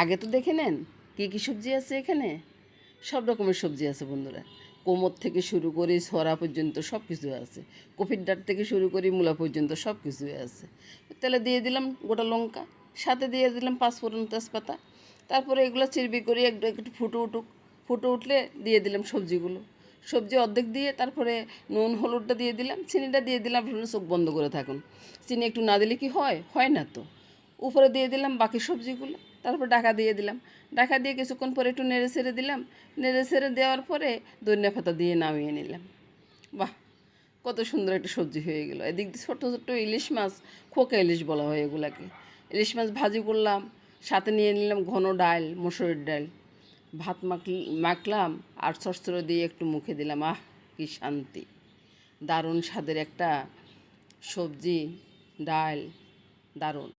আগে তো দেখে নেন, কী কী সবজি আছে এখানে? সব রকমের সবজি আছে বন্ধুরা। কোমর থেকে শুরু করে ছড়া পর্যন্ত সব কিছু আছে। কফির ডাট থেকে শুরু করে মূলা পর্যন্ত সব কিছুই আছে। তাহলে দিয়ে দিলাম গোটা লঙ্কা, সাথে দিয়ে দিলাম পাঁচফোড়ন তেজপাতা। তারপরে এগুলো চিরবি করে একটু একটু ফুটো উঠুক। ফুটো উঠলে দিয়ে দিলাম সবজিগুলো। সবজি অর্ধেক দিয়ে তারপরে নুন, হলুদটা দিয়ে দিলাম, চিনিটা দিয়ে দিলাম, আপনারা চোখ বন্ধ করে থাকুন। চিনি একটু না দিলে কি হয়? হয় না তো। উপরে দিয়ে দিলাম বাকি সবজিগুলো। তারপর ডাকা দিয়ে দিলাম। ডাকা দিয়ে কিছুক্ষণ পরে একটু নেড়ে ছেড়ে দিলাম। নেড়ে ছেড়ে দেওয়ার পরে ধনিয়া পাতা দিয়ে নামিয়ে নিলাম। বাহ! কত সুন্দর একটা সবজি হয়ে গেল। এদিক দিয়ে ছোট্ট ছোট্ট ইলিশ মাছ, খোকা ইলিশ বলা হয় এগুলাকে। ইলিশ মাছ ভাজি করলাম, সাথে নিয়ে নিলাম ঘন ডাল, মসুরের ডাল। ভাত মাখ মাখলাম আর সরসরে দিয়ে একটু মুখে দিলাম। আহ, কি শান্তি! দারুণ স্বাদের একটা সবজি, ডাল, দারুণ।